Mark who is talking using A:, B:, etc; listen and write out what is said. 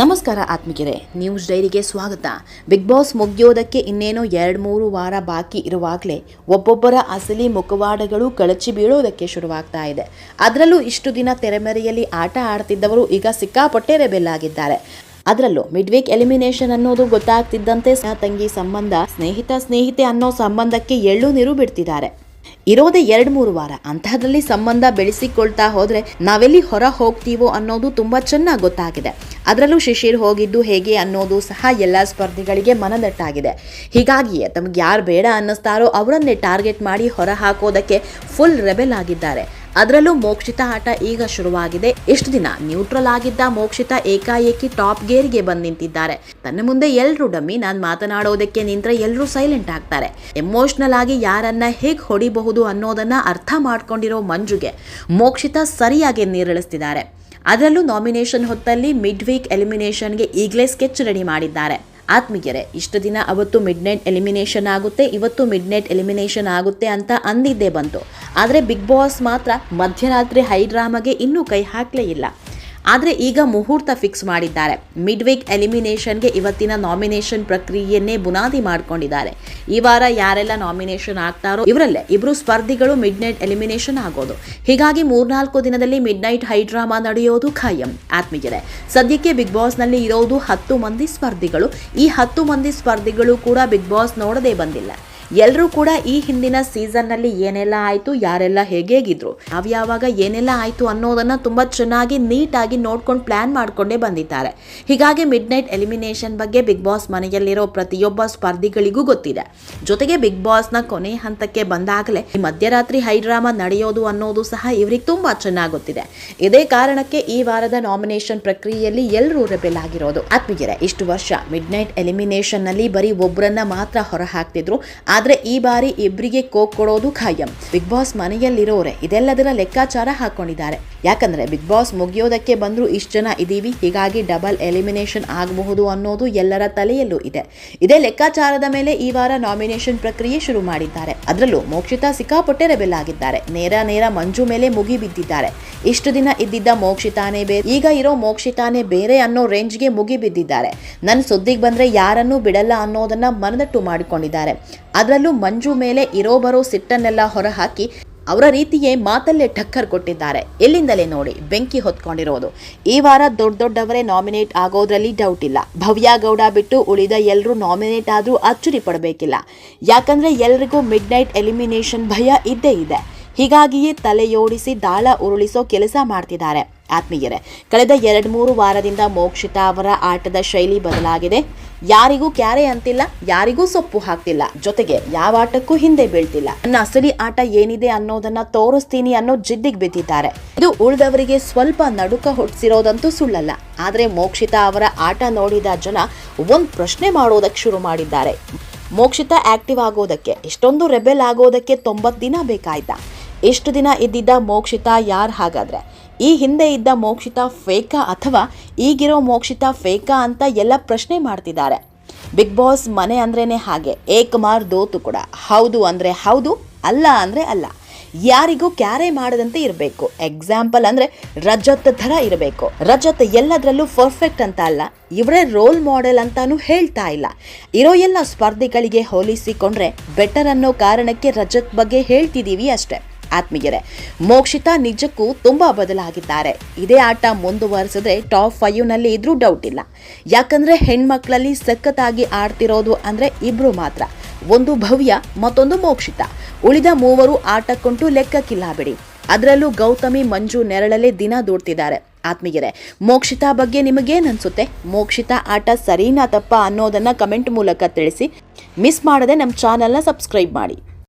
A: ನಮಸ್ಕಾರ ಆತ್ಮಿಕರೇ ನ್ಯೂಸ್ ಡೈರಿಗೆ ಸ್ವಾಗತ. ಬಿಗ್ ಬಾಸ್ ಮುಗಿಯೋದಕ್ಕೆ ಇನ್ನೇನೋ ಎರಡು ಮೂರು ವಾರ ಬಾಕಿ ಇರುವಾಗಲೇ ಒಬ್ಬೊಬ್ಬರ ಅಸಲಿ ಮುಖವಾಡಗಳು ಕಳಚಿ ಬೀಳೋದಕ್ಕೆ ಶುರುವಾಗ್ತಾ ಇದೆ. ಅದರಲ್ಲೂ ಇಷ್ಟು ದಿನ ತೆರೆಮರೆಯಲ್ಲಿ ಆಟ ಆಡ್ತಿದ್ದವರು ಈಗ ಸಿಕ್ಕಾಪಟ್ಟೆ ರೆಬೆಲ್ ಆಗಿದ್ದಾರೆ ಅದರಲ್ಲೂ ಮಿಡ್ ವೀಕ್ ಎಲಿಮಿನೇಷನ್ ಅನ್ನೋದು ಗೊತ್ತಾಗ್ತಿದ್ದಂತೆ ತಂಗಿ ಸಂಬಂಧ, ಸ್ನೇಹಿತ, ಸ್ನೇಹಿತೆ ಅನ್ನೋ ಸಂಬಂಧಕ್ಕೆ ಎಳ್ಳು ನೀರು ಬಿಡ್ತಿದ್ದಾರೆ. ಇರೋದೇ ಎರಡು ಮೂರು ವಾರ. ಅಂತಹದ್ರಲ್ಲಿ ಸಂಬಂಧ ಬೆಳೆಸಿಕೊಳ್ತಾ ಹೋದ್ರೆ ನಾವೆಲ್ಲಿ ಹೊರ ಹೋಗ್ತೀವೋ ಅನ್ನೋದು ತುಂಬಾ ಚೆನ್ನಾಗಿ ಗೊತ್ತಾಗಿದೆ. ಅದರಲ್ಲೂ ಶಿಶಿರ್ ಹೋಗಿದ್ದು ಹೇಗೆ ಅನ್ನೋದು ಸಹ ಎಲ್ಲ ಸ್ಪರ್ಧಿಗಳಿಗೆ ಮನದಟ್ಟಾಗಿದೆ. ಹೀಗಾಗಿಯೇ ತಮ್ಗೆ ಯಾರು ಬೇಡ ಅನ್ನಿಸ್ತಾರೋ ಅವರನ್ನೇ ಟಾರ್ಗೆಟ್ ಮಾಡಿ ಹೊರ ಹಾಕೋದಕ್ಕೆ ಫುಲ್ ರೆಬೆಲ್ ಆಗಿದ್ದಾರೆ. ಅದರಲ್ಲೂ ಮೋಕ್ಷಿತ ಆಟ ಈಗ ಶುರುವಾಗಿದೆ. ಇಷ್ಟು ದಿನ ನ್ಯೂಟ್ರಲ್ ಆಗಿದ್ದ ಮೋಕ್ಷಿತ ಏಕಾಏಕಿ ಟಾಪ್ ಗೇರ್ಗೆ ಬಂದು ನಿಂತಿದ್ದಾರೆ. ತನ್ನ ಮುಂದೆ ಎಲ್ರು ಡಮ್ಮಿ, ನಾನು ಮಾತನಾಡೋದಕ್ಕೆ ನಿಂತ್ರೆ ಎಲ್ಲರೂ ಸೈಲೆಂಟ್ ಆಗ್ತಾರೆ. ಎಮೋಷನಲ್ ಆಗಿ ಯಾರನ್ನ ಹೇಗೆ ಹೊಡಿಬಹುದು ಅನ್ನೋದನ್ನ ಅರ್ಥ ಮಾಡ್ಕೊಂಡಿರೋ ಮಂಜುಗೆ ಮೋಕ್ಷಿತ ಸರಿಯಾಗಿ ನೀರಿಳಿಸ್ತಿದ್ದಾರೆ ಅದರಲ್ಲೂ ನಾಮಿನೇಷನ್ ಹೊತ್ತಲ್ಲಿ ಮಿಡ್ ವೀಕ್ ಎಲಿಮಿನೇಷನ್ಗೆ ಈಗಲೇ ಸ್ಕೆಚ್ ರೆಡಿ ಮಾಡಿದ್ದಾರೆ. ಆತ್ಮೀಯರೇ, ಇಷ್ಟು ದಿನ ಅವತ್ತು ಮಿಡ್ ನೈಟ್ ಎಲಿಮಿನೇಷನ್ ಆಗುತ್ತೆ, ಇವತ್ತು ಮಿಡ್ ನೈಟ್ ಎಲಿಮಿನೇಷನ್ ಆಗುತ್ತೆ ಅಂತ ಅಂದಿದ್ದೇ ಬಂತು. ಆದರೆ ಬಿಗ್ ಬಾಸ್ ಮಾತ್ರ ಮಧ್ಯರಾತ್ರಿ ಹೈಡ್ರಾಮಾಗೆ ಇನ್ನೂ ಕೈ ಹಾಕಲೇ ಇಲ್ಲ. ಆದರೆ ಈಗ ಮುಹೂರ್ತ ಫಿಕ್ಸ್ ಮಾಡಿದ್ದಾರೆ. ಮಿಡ್ ವೀಕ್ ಎಲಿಮಿನೇಷನ್ಗೆ ಇವತ್ತಿನ ನಾಮಿನೇಷನ್ ಪ್ರಕ್ರಿಯೆಯನ್ನೇ ಬುನಾದಿ ಮಾಡ್ಕೊಂಡಿದ್ದಾರೆ. ಈ ವಾರ ಯಾರೆಲ್ಲ ನಾಮಿನೇಷನ್ ಆಗ್ತಾರೋ ಇವರಲ್ಲೇ ಇಬ್ಬರು ಸ್ಪರ್ಧಿಗಳು ಮಿಡ್ ನೈಟ್ ಎಲಿಮಿನೇಷನ್ ಆಗೋದು. ಹೀಗಾಗಿ ಮೂರ್ನಾಲ್ಕು ದಿನದಲ್ಲಿ ಮಿಡ್ ನೈಟ್ ಹೈಡ್ರಾಮಾ ನಡೆಯೋದು ಖಾಯಂ. ಆತ್ಮೀಯರೇ, ಸದ್ಯಕ್ಕೆ ಬಿಗ್ ಬಾಸ್ನಲ್ಲಿ ಇರೋದು ಹತ್ತು ಮಂದಿ ಸ್ಪರ್ಧಿಗಳು. ಈ ಹತ್ತು ಮಂದಿ ಸ್ಪರ್ಧಿಗಳು ಕೂಡ ಬಿಗ್ ಬಾಸ್ ನೋಡದೇ ಬಂದಿಲ್ಲ. ಎಲ್ಲರೂ ಕೂಡ ಈ ಹಿಂದಿನ ಸೀಸನ್ನಲ್ಲಿ ಏನೆಲ್ಲ ಆಯಿತು, ಯಾರೆಲ್ಲ ಹೇಗೇಗಿದ್ರು ಯಾವ್ಯಾವಾಗ ಏನೆಲ್ಲ ಆಯಿತು ಅನ್ನೋದನ್ನ ತುಂಬಾ ಚೆನ್ನಾಗಿ ನೀಟಾಗಿ ನೋಡ್ಕೊಂಡು ಪ್ಲಾನ್ ಮಾಡ್ಕೊಂಡೇ ಬಂದಿದ್ದಾರೆ. ಹೀಗಾಗಿ ಮಿಡ್ ನೈಟ್ ಎಲಿಮಿನೇಷನ್ ಬಗ್ಗೆ ಬಿಗ್ ಬಾಸ್ ಮನೆಯಲ್ಲಿರೋ ಪ್ರತಿಯೊಬ್ಬ ಸ್ಪರ್ಧಿಗಳಿಗೂ ಗೊತ್ತಿದೆ. ಜೊತೆಗೆ ಬಿಗ್ ಬಾಸ್ನ ಕೊನೆ ಹಂತಕ್ಕೆ ಬಂದಾಗಲೇ ಮಧ್ಯರಾತ್ರಿ ಹೈಡ್ರಾಮಾ ನಡೆಯೋದು ಅನ್ನೋದು ಸಹ ಇವರಿಗೆ ತುಂಬಾ ಚೆನ್ನಾಗಿ ಗೊತ್ತಿದೆ. ಇದೇ ಕಾರಣಕ್ಕೆ ಈ ವಾರದ ನಾಮಿನೇಷನ್ ಪ್ರಕ್ರಿಯೆಯಲ್ಲಿ ಎಲ್ಲರೂ ರೆಬೆಲ್ ಆಗಿರೋದು. ಆತ್ಮೀಯರೇ, ಇಷ್ಟು ವರ್ಷ ಮಿಡ್ ನೈಟ್ ಎಲಿಮಿನೇಷನ್ನಲ್ಲಿ ಬರೀ ಒಬ್ಬರನ್ನ ಮಾತ್ರ ಹೊರ ಹಾಕ್ತಿದ್ರು ಆದ್ರೆ ಈ ಬಾರಿ ಇಬ್ಬರಿಗೆ ಕೋಕ್ ಕೊಡೋದು ಖಾಯಂ. ಬಿಗ್ ಬಾಸ್ ಮನೆಯಲ್ಲಿರೋರೆ ಇದೆಲ್ಲದರ ಲೆಕ್ಕಾಚಾರ ಹಾಕೊಂಡಿದ್ದಾರೆ. ಯಾಕಂದ್ರೆ ಬಿಗ್ ಬಾಸ್ ಮುಗಿಯೋದಕ್ಕೆ ಬಂದರೂ ಇಷ್ಟು ಜನ ಇದೀವಿ, ಹೀಗಾಗಿ ಡಬಲ್ ಎಲಿಮಿನೇಷನ್ ಆಗಬಹುದು ಅನ್ನೋದು ಎಲ್ಲರ ತಲೆಯಲ್ಲೂ ಇದೆ. ಇದೇ ಲೆಕ್ಕಾಚಾರದ ಮೇಲೆ ಈ ವಾರ ನಾಮಿನೇಷನ್ ಪ್ರಕ್ರಿಯೆ ಶುರು ಮಾಡಿದ್ದಾರೆ. ಅದರಲ್ಲೂ ಮೋಕ್ಷಿತಾ ಸಿಕ್ಕಾಪಟ್ಟೆ ರೆಬೆಲ್ ಆಗಿದ್ದಾರೆ. ನೇರ ನೇರ ಮಂಜು ಮೇಲೆ ಮುಗಿ ಬಿದ್ದಿದ್ದಾರೆ ಇಷ್ಟು ದಿನ ಇದ್ದಿದ್ದ ಮೋಕ್ಷಿತಾನೇ ಬೇರೆ ಈಗ ಇರೋ ಮೋಕ್ಷಿತಾನೇ ಬೇರೆ ಅನ್ನೋ ರೇಂಜ್ಗೆ ಮುಗಿ ಬಿದ್ದಿದ್ದಾರೆ. ನನ್ನ ಸುದ್ದಿಗೆ ಬಂದ್ರೆ ಯಾರನ್ನೂ ಬಿಡಲ್ಲ ಅನ್ನೋದನ್ನ ಮನದಟ್ಟು ಮಾಡಿಕೊಂಡಿದ್ದಾರೆ. ಅದರಲ್ಲೂ ಮಂಜು ಮೇಲೆ ಇರೋ ಬರೋ ಸಿಟ್ಟನ್ನೆಲ್ಲ ಹೊರಹಾಕಿ ಅವರ ರೀತಿಯೇ ಮಾತಲ್ಲೇ ಠಕ್ಕರ್ ಕೊಟ್ಟಿದ್ದಾರೆ. ಎಲ್ಲಿಂದಲೇ ನೋಡಿ, ಬೆಂಕಿ ಹೊತ್ಕೊಂಡಿರೋದು. ಈ ವಾರ ದೊಡ್ಡ ದೊಡ್ಡವರೇ ನಾಮಿನೇಟ್ ಆಗೋದ್ರಲ್ಲಿ ಡೌಟ್ ಇಲ್ಲ. ಭವ್ಯ ಗೌಡ ಬಿಟ್ಟು ಉಳಿದ ಎಲ್ಲರೂ ನಾಮಿನೇಟ್ ಆದರೂ ಅಚ್ಚುರಿ ಪಡಬೇಕಿಲ್ಲ. ಯಾಕಂದ್ರೆ ಎಲ್ರಿಗೂ ಮಿಡ್ ನೈಟ್ ಎಲಿಮಿನೇಷನ್ ಭಯ ಇದ್ದೇ ಇದೆ. ಹೀಗಾಗಿಯೇ ತಲೆಯೋಡಿಸಿ ದಾಳ ಉರುಳಿಸೋ ಕೆಲಸ ಮಾಡ್ತಿದ್ದಾರೆ. ಆತ್ಮೀಯರೇ, ಕಳೆದ ಎರಡು ಮೂರು ವಾರದಿಂದ ಮೋಕ್ಷಿತಾ ಅವರ ಆಟದ ಶೈಲಿ ಬದಲಾಗಿದೆ. ಯಾರಿಗೂ ಕ್ಯಾರೆ ಅಂತಿಲ್ಲ, ಯಾರಿಗೂ ಸೊಪ್ಪು ಹಾಕ್ತಿಲ್ಲ. ಜೊತೆಗೆ ಯಾವ ಆಟಕ್ಕೂ ಹಿಂದೆ ಬೀಳ್ತಿಲ್ಲ. ನನ್ನ ಅಸಲಿ ಆಟ ಏನಿದೆ ಅನ್ನೋದನ್ನ ತೋರಿಸ್ತೀನಿ ಅನ್ನೋ ಜಿದ್ದಿಗೆ ಬಿದ್ದಿದ್ದಾರೆ. ಇದು ಉಳಿದವರಿಗೆ ಸ್ವಲ್ಪ ನಡುಕ ಹೊಡ್ಸಿರೋದಂತೂ ಸುಳ್ಳಲ್ಲ. ಆದ್ರೆ ಮೋಕ್ಷಿತಾ ಅವರ ಆಟ ನೋಡಿದ ಜನ ಒಂದ್ ಪ್ರಶ್ನೆ ಮಾಡೋದಕ್ಕೆ ಶುರು ಮಾಡಿದ್ದಾರೆ. ಮೋಕ್ಷಿತ ಆಕ್ಟಿವ್ ಆಗೋದಕ್ಕೆ ಇಷ್ಟೊಂದು ರೆಬೆಲ್ ಆಗೋದಕ್ಕೆ ತೊಂಬತ್ತು ದಿನ ಬೇಕಾಯ್ತಾ? ಎಷ್ಟು ದಿನ ಇದ್ದಿದ್ದ ಮೋಕ್ಷಿತ ಯಾರು ಹಾಗಾದ್ರೆ? ಈ ಹಿಂದೆ ಇದ್ದ ಮೋಕ್ಷಿತ ಫೇಕಾ ಅಥವಾ ಈಗಿರೋ ಮೋಕ್ಷಿತ ಫೇಕಾ ಅಂತ ಎಲ್ಲ ಪ್ರಶ್ನೆ ಮಾಡ್ತಿದ್ದಾರೆ. ಬಿಗ್ ಬಾಸ್ ಮನೆ ಅಂದ್ರೇ ಹಾಗೆ, ಏಕಮಾರ್ ದೋತು ಕೂಡ. ಹೌದು ಅಂದರೆ ಹೌದು, ಅಲ್ಲ ಅಂದರೆ ಅಲ್ಲ. ಯಾರಿಗೂ ಕ್ಯಾರೆ ಮಾಡದಂತೆ ಇರಬೇಕು. ಎಕ್ಸಾಂಪಲ್ ಅಂದರೆ ರಜತ್ ಥರ ಇರಬೇಕು. ರಜತ್ ಎಲ್ಲದರಲ್ಲೂ ಪರ್ಫೆಕ್ಟ್ ಅಂತ ಅಲ್ಲ, ಇವರೇ ರೋಲ್ ಮಾಡೆಲ್ ಅಂತಾನು ಹೇಳ್ತಾ ಇಲ್ಲ. ಇರೋ ಎಲ್ಲ ಸ್ಪರ್ಧಿಗಳಿಗೆ ಹೋಲಿಸಿಕೊಂಡ್ರೆ ಬೆಟರ್ ಅನ್ನೋ ಕಾರಣಕ್ಕೆ ರಜತ್ ಬಗ್ಗೆ ಹೇಳ್ತಿದ್ದೀವಿ ಅಷ್ಟೇ. ಆತ್ಮೀಯರೇ, ಮೋಕ್ಷಿತಾ ನಿಜಕ್ಕೂ ತುಂಬಾ ಬದಲಾಗಿದ್ದಾರೆ. ಇದೇ ಆಟ ಮುಂದುವರೆಸಿದ್ರೆ ಟಾಪ್ ಫೈವ್ನಲ್ಲಿ ಇದ್ರೂ ಡೌಟ್ ಇಲ್ಲ. ಯಾಕಂದ್ರೆ ಹೆಣ್ಮಕ್ಳಲ್ಲಿ ಸಖತ್ತಾಗಿ ಆಡ್ತಿರೋದು ಅಂದ್ರೆ ಇಬ್ರು ಮಾತ್ರ. ಒಂದು ಭವ್ಯ, ಮತ್ತೊಂದು ಮೋಕ್ಷಿತ. ಉಳಿದ ಮೂವರು ಆಟಕ್ಕುಂಟು ಲೆಕ್ಕಕ್ಕಿಲ್ಲ ಬಿಡಿ. ಅದರಲ್ಲೂ ಗೌತಮಿ, ಮಂಜು ನೆರಳಲ್ಲಿ ದಿನ ದೂಡ್ತಿದ್ದಾರೆ. ಆತ್ಮೀಯರೇ, ಮೋಕ್ಷಿತಾ ಬಗ್ಗೆ ನಿಮಗೇನು ಅನ್ಸುತ್ತೆ ಮೋಕ್ಷಿತಾ ಆಟ ಸರಿನಾ ತಪ್ಪ ಅನ್ನೋದನ್ನ ಕಮೆಂಟ್ ಮೂಲಕ ತಿಳಿಸಿ. ಮಿಸ್ ಮಾಡದೆ ನಮ್ಮ ಚಾನಲ್ನ ಸಬ್ಸ್ಕ್ರೈಬ್ ಮಾಡಿ.